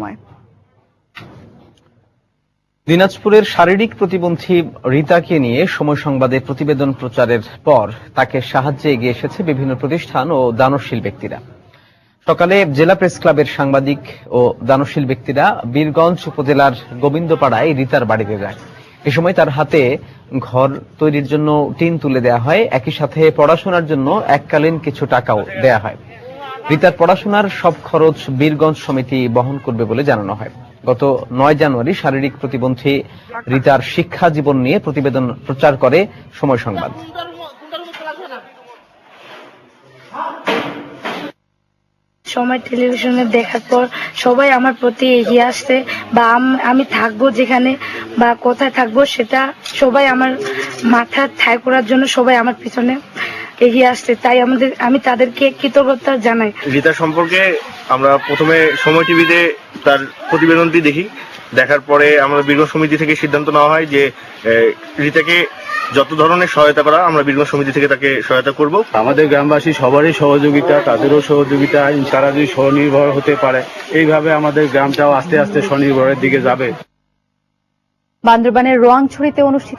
সময়। দিনাজপুরের শারীরিক প্রতিবন্ধী রিতাকে নিয়ে সময় সংবাদে প্রতিবেদন প্রচারের পর তাকে সাহায্যে এগিয়ে এসেছে বিভিন্ন প্রতিষ্ঠান ও দানশীল ব্যক্তিরা। সকালে জেলা প্রেস ক্লাবের সাংবাদিক ও দানশীল ব্যক্তিরা বীরগঞ্জ উপজেলার গোবিন্দপাড়ায় রিতার বাড়িতে যায় এ সময় তার হাতে ঘর তৈরির জন্য টিন তুলে দেওয়া হয়। একই সাথে পড়াশোনার জন্য এককালীন কিছু টাকাও দেয়া হয়। রিতার পড়াশোনার সব খরচ বীরগঞ্জ সমিতি বহন করবে বলে জানানো হয়। গত নয় জানুয়ারি শারীরিক প্রতিবন্ধী রিতার শিক্ষা জীবন নিয়ে প্রতিবেদন প্রচার করে সময় সংবাদ। সময় টেলিভিশনে দেখার পর সবাই আমার প্রতি এগিয়ে আসছে বা আম- থাকব যেখানে বা কোথায় থাকব সেটা সবাই আমার মাথা ঠাই করার জন্য সবাই আমার পিছনে এগিয়ে আসছে তাই আমাদের আমি তাদেরকে কৃতজ্ঞতা জানাই। রিতা সম্পর্কে আমরা প্রথমে সময় টিভিতে তার প্রতিবেদনটি দেখি। দেখার পরে আমরা বীরগঞ্জ সমিতি থেকে সিদ্ধান্ত নেওয়া হয় যে রিতাকে যত ধরনের সহায়তা করা আমরা বীরগঞ্জ সমিতি থেকে তাকে সহায়তা করব। আমাদের গ্রামবাসী সবারই সহযোগিতা তাদেরও সহযোগিতা তারা যদি স্বনির্ভর হতে পারে। এইভাবে আমাদের গ্রামটাও আস্তে আস্তে স্বনির্ভরের দিকে যাবে। বান্দরবানের রোয়াংছড়িতে অনুষ্ঠিত